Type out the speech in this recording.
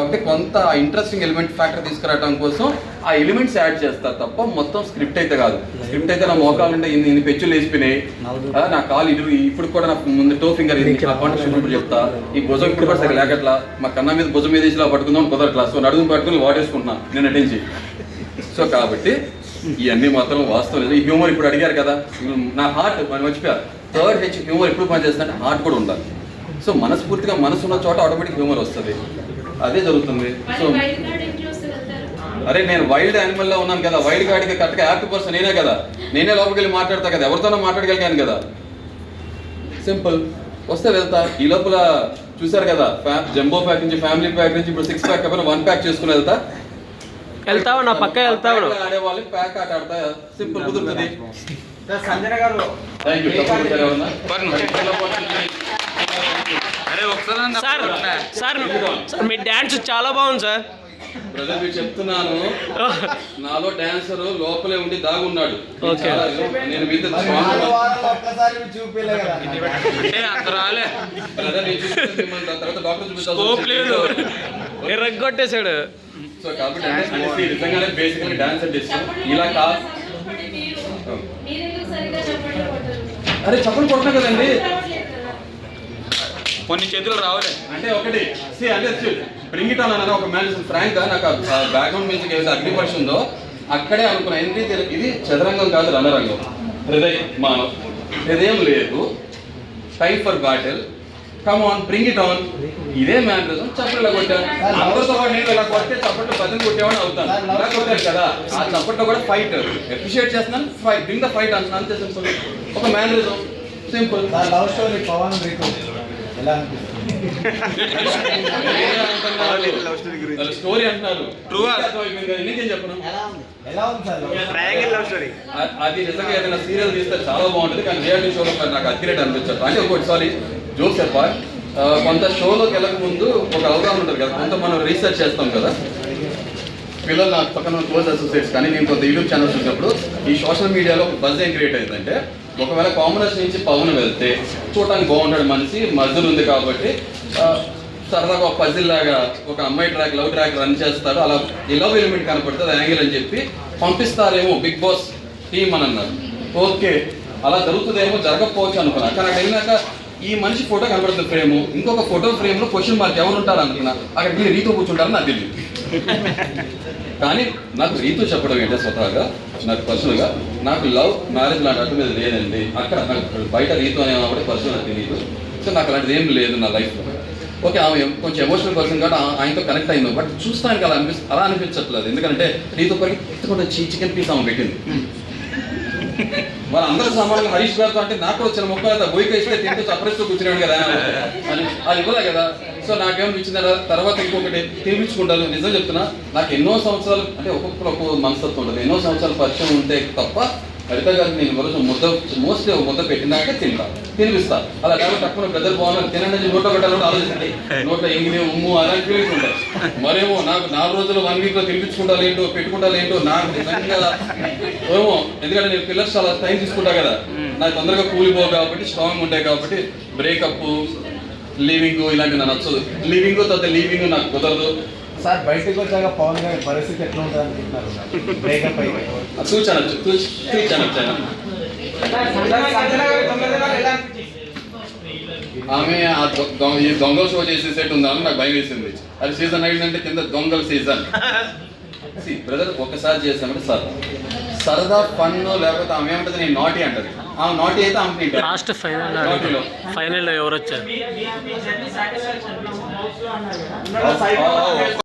కాబట్టి కొంత interesting element factor తీసుకురావడం కోసం ఆ ఎలిమెంట్స్ యాడ్ చేస్తారు తప్ప మొత్తం స్క్రిప్ట్ అయితే కాదు. స్క్రిప్ట్ అయితే నా మోకాలు ఉంటే ఇన్ని ఇన్ని పెచ్చులు వేసిపోయినాయి. నా కాలు ఇటు ఇప్పుడు కూడా నాకు ముందు టో ఫింగర్ ఇప్పుడు చెప్తా. ఈ భుజం ఇప్పుడు కూడా సరిగ్గా లేకట్లా. మా కన్నా మీద భుజం మీద ఇలా పట్టుకుందాం కుదరట్లా. సో నడుము పట్టుకుని వాడేసుకుంటున్నాను నేను నటించి సో కాబట్టి ఇవన్నీ మాత్రం వాస్తవం లేదు. ఈ హ్యూమర్ ఇప్పుడు అడిగారు కదా. నా హార్ట్ మనం మర్చిపోయారు థర్డ్ హెచ్ హ్యూమర్ ఎప్పుడు పనిచేస్తుందంటే హార్ట్ కూడా ఉండాలి. సో మనస్ఫూర్తిగా మనసు ఉన్న చోట ఆటోమేటిక్ హ్యూమర్ వస్తుంది. అదే జరుగుతుంది. సో అరే నేను వైల్డ్ యానిమల్లో ఉన్నాను కదా. వైల్డ్ గార్డ్కి కరెక్ట్గా యాక్టివ్ పర్సన్ నేనే కదా. నేనే లోపలికి వెళ్ళి మాట్లాడతా కదా. ఎవరితోనో మాట్లాడగలిగాను కదా. సింపుల్ వస్తే వెళ్తా. ఈ లోపల చూసారు కదా జంబో ప్యాక్ నుంచి ఫ్యామిలీ ప్యాక్ నుంచి ఇప్పుడు సిక్స్ ప్యాక్ కాకపోతే వన్ ప్యాక్ చేసుకుని వెళ్తా. వెళ్తావు నా పక్క వెళ్తావు ప్యాక్లో ఆడే వాళ్ళకి ప్యాక్ ఆట ఆడతా. సింపుల్ కుదురుతుంది. సంజన గారు. థ్యాంక్ యూ తప్పకుండా ఉన్నా అరే ఒకసారి అన్న సార్ సార్ సార్ మీ డ్యాన్స్ చాలా బాగుంది సార్. బ్రదర్ మీరు చెప్తున్నాను. నాలో డాన్సర్ లోపలే ఉండి దాగున్నాడు. నేను కదా. అంటే అంత రాలే. బ్రదర్ నేను చూపిస్తాను మిమ్మల్ని? దాని తర్వాత డాక్టర్ చూపిస్తాను Scope లేదు. ఎర్రగొట్టేశాడు సో కాబట్టి నిజంగానే బేసికల్లీ డాన్స్ అంటే ఇష్టం. చెప్పండి ఇలా కా చెప్పండి మీరు. మీరు ఎందుకు సరిగ్గా చెప్పండి కొట్టరు అరే చప్పలు కొట్టినా కదండి. కదా కొన్ని చేతులు రావలే. అంటే ఒకటి సి అంటే బ్రింగ్ ఇట్ అన్న ఒక మ్యాన్ ఫ్రాంక్ నాకు బ్యాక్గ్రౌండ్ మ్యూజిక్ ఏదైతే అగ్ని పరీక్ష ఉందో అక్కడే అనుకున్నా ఏంటి ఇది- చదరంగం కాదు రణరంగం. హృదయ మానవ. హృదయం లేదు. Time for battle come on bring it on ఇదే మ్యానరిజం చప్పట్లు కొట్టాను అందరితో పాటు నేను ఇలా కొట్టే చప్పట్లు పదిని కొట్టేవాడిని అవుతాను. ఇలా కొట్టారు కదా? ఆ చప్పట్లో కూడా ఫైట్ అప్రిషియేట్ చేస్తున్నాను. ఫైట్ బ్రింగ్ ద ఫైట్ అంటున్నాను అంతే సింపుల్ ఒక mannerism simple love story Pawan ఎలా అనిపిస్తుంది? స్టోరీ అంటున్నారు. చెప్పను? ట్రయాంగిల్ లవ్ స్టోరీ అది నిజంగా ఏదైనా సీరియల్ తీస్తే చాలా బాగుంటుంది కానీ రియాలిటీ షోలో నాకు అక్యురేట్ అనిపించదు. అంటే ఒకటి సారీ జోక్ చెప్పా. కొంత షోలోకి వెళ్ళక ముందు ఒక అవగాహన ఉంటుంది కదా కొంత మనం రీసెర్చ్ చేస్తాం కదా. పిల్లలు నాకు పక్కన క్లోజ్ అసోసియేట్స్ కానీ నేను కొంత యూట్యూబ్ ఛానల్స్ చూసినప్పుడు ఈ సోషల్ మీడియాలో ఒక బజ్ ఏం క్రియేట్ అయిందంటే ఒకవేళ కామనర్స్ నుంచి పవన్ వెళ్తే చూడటానికి బాగుంటాడు మనిషి మధ్యలో ఉంది కాబట్టి సరదాగా ఒక పజిల్ లాగా ఒక అమ్మాయి ట్రాక్ లవ్ ట్రాక్ రన్ చేస్తాడు అలా ఈ లవ్ ఎలిమెంట్ కనపడుతుంది యాంగిల్ అని చెప్పి పంపిస్తారేమో బిగ్ బాస్ టీమ్ అని అన్నారు. ఓకే అలా జరుగుతుందేమో జరగకపోవచ్చు అనుకున్నా. కానీ అక్కడ వెళ్ళినాక ఈ మనిషి ఫోటో కనబడుతుంది ఫ్రేమ్ ఇంకొక ఫోటో ఫ్రేమ్లో క్వశ్చన్ మార్క్ ఎవరు ఉంటారు అనుకున్నా. అక్కడ మీరు రీతో కూర్చుంటారని నాకు తెలియదు. కానీ నాకు రీతు చెప్పడం ఏంటో స్వతహాగా నాకు పర్సనల్గా నాకు లవ్ మ్యారేజ్ లాంటి అటు మీద లేదండి. అక్కడ నాకు బయట రీతు అనే ఆవిడ పర్సనల్ నాకు తెలియదు సో నాకు అలాంటిది ఏం లేదు నా లైఫ్లో ఓకే ఆమె కొంచెం ఎమోషనల్ పర్సన్ కాబట్టి ఆయనతో కనెక్ట్ అయింది బట్ చూస్తానికి అలా అనిపి అలా అనిపించట్లేదు. ఎందుకంటే రీతు పరిగెత్తుకుంటే చీ చికెన్ పీస్ ఆమె పెట్టింది. మరి అందరూ సామాన్యులు హరీష్ గారితో అంటే నాకు వచ్చిన మొక్క కదా ఇస్తే తింటూ చప్పరిస్తూ కూర్చున్నాడు కదా అని అది ఇవ్వలే కదా. సో నాకేమనిపించింది అలా తర్వాత ఇంకొకటి తినిపించుకుంటాను నిజం చెప్తున్నా. నాకు ఎన్నో సంవత్సరాలు అంటే ఒక్కొక్కరు ఒక్కొక్క మనస్తత్వం ఉంటుంది. ఎన్నో సంవత్సరాల పరిచయం ఉంటే తప్ప హరిత గారికి నేను రోజు ముద్ద మోస్ట్లీ ఒక ముద్ద పెట్టినాక తింటా తినిపిస్తా. అలా కాబట్టి తక్కువ బ్రదర్ బాగున్నారు తినండి నోట్లో పెట్టాలని ఆలోచించండి. నోట్లో ఎంగిలి ఉమ్ము అలాంటి ఫీలింగ్స్ ఉంటాయి. మరేమో నాకు నాలుగు రోజులు వన్ వీక్లో తినిపించుకుంటారు ఏంటో పెట్టుకుంటారు ఏంటో నాకు నిజంగా ఏమో ఎందుకంటే నేను పిల్లర్స్ చాలా టైం తీసుకుంటా కదా. నాకు తొందరగా కూలిపోవు కాబట్టి స్ట్రాంగ్ ఉంటాయి కాబట్టి బ్రేకప్ లీవింగ్ ఇలాంటివి నాకు నచ్చదు. లీవింగ్ తర్వాత లీవింగ్ నాకు కుదరదు. సార్ బయటకు వచ్చాక పవన్ గారి పరిస్థితి ఎట్లా ఉంటుంది అనుకుంటున్నారు బ్రేకప్ అయ్యి చూచాను చూచాను ఆమె ఆ ఈ దొంగల షో చేసే సెట్ ఉందని నాకు భయం వేసింది. అది సీజన్ అయిందంటే కింద దొంగల సీజన్. బ్రదర్ ఒక్కసారి చేసామంటే సార్ సరదా. ఫన్ లేకపోతే ఆమె ఏమంటది? నేను నాటి అంటది. నాటి అయితే లాస్ట్ ఫైనల్ ఫైనల్లో ఎవరు వచ్చారు?